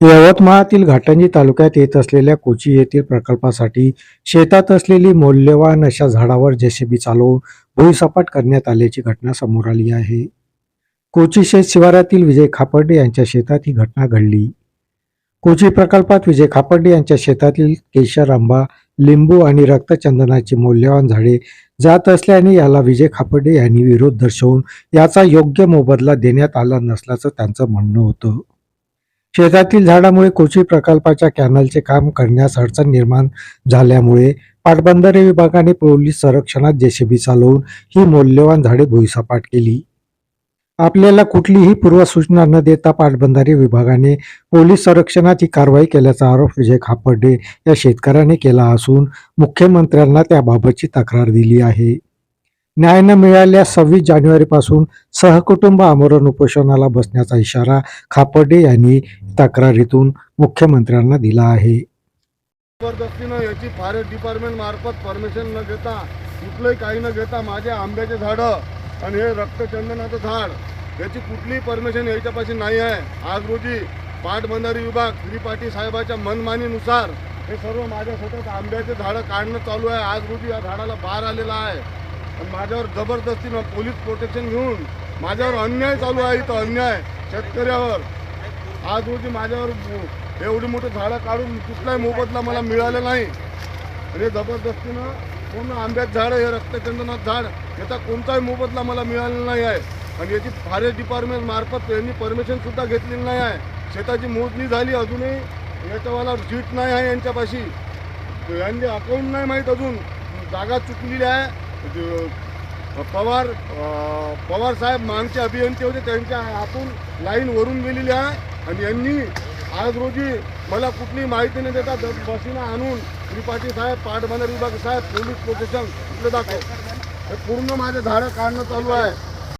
यवतमाळातील घाटंजी तालुक्यात येत असलेल्या कोची येथील प्रकल्पासाठी शेतात असलेली मौल्यवान अशा झाडावर जेसीबी चालवून भुईसपाट करण्यात आल्याची घटना समोर आली आहे. कोची शेत शिवारातील विजय खापर्डे यांच्या शेतात ही घटना घडली. कोची प्रकल्पात विजय खापर्डे यांच्या शेतातील केशर आंबा लिंबू आणि रक्तचंदनाची मौल्यवान झाडे जात असल्याने याला विजय खापर्डे यांनी विरोध दर्शवून याचा योग्य मोबदला देण्यात आला नसल्याचं त्यांचं म्हणणं होतं. शेतातील झाडामुळे कोची प्रकल्पाच्या कॅनलचे काम करण्यास अडचण निर्माण झाल्यामुळे पाटबंधारे विभागाने पोलीस संरक्षणात जेसीबी चालवून ही मौल्यवान झाडे भुईसपाट केली. आपल्याला कुठलीही पूर्वसूचना न देता पाटबंधारे विभागाने पोलीस संरक्षणात ही कारवाई केल्याचा आरोप विजय खापर्डे या शेतकऱ्याने केला असून मुख्यमंत्र्यांना त्याबाबतची तक्रार दिली आहे. न्यायानं मिळाल्या सव्वीस जानेवारीपासून सहकुटुंब आमरण उपोषणाला बसण्याचा इशारा खापर्डे यांनी तक्रारीतून मुख्यमंत्र्यांना दिला आहे. जबरदस्तीनं याची फॉरेस्ट डिपार्टमेंट मार्फत परमिशन न घेता कुठलंही काही न घेता माझ्या आंब्याचे झाडं आणि हे रक्तचंदनाचं झाड याची कुठलीही परमिशन याच्यापाशी नाही आहे. आज रोजी पाटबंधारी विभाग त्रिपाठी साहेबाच्या मनमानीनुसार हे सर्व माझ्या स्वतःच आंब्याचे झाडं काढणं चालू आहे. आज रोजी या झाडाला बार आलेला आहे. माझ्यावर जबरदस्तीनं पोलीस प्रोटेक्शन घेऊन माझ्यावर अन्याय चालू आहे इथं अन्याय शेतकऱ्यावर. आज रोजी माझ्यावर एवढी मोठी झाडं काढून कुठलाही मोबदला मला मिळाला नाही. आणि जबरदस्तीनं पूर्ण आंब्यात झाड हे रक्तचंदनात झाड याचा कोणताही मोबदला मला मिळालेला नाही आहे. आणि याची फॉरेस्ट डिपार्टमेंट मार्फत यांनी परमिशन सुद्धा घेतलेली नाही आहे. शेताची मोजणी झाली अजूनही याच्यावाला सीट नाही आहे यांच्यापाशी. यांनी अकाउंट नाही माहीत अजून. जागा चुकलेली आहे. पवार पवार साहेब मागचे अभियंते होते त्यांच्या हातून लाईन वरून गेलेली आहे. आणि यांनी आज रोजी मला कुठली माहिती न देता द- बसीनं आणून त्रिपाठी साहेब पाटबंधारे विभाग साहेब पोलीस प्रोटेक्शन इथलं दाखव. हे पूर्ण माझे झाडं काढणं चालू आहे.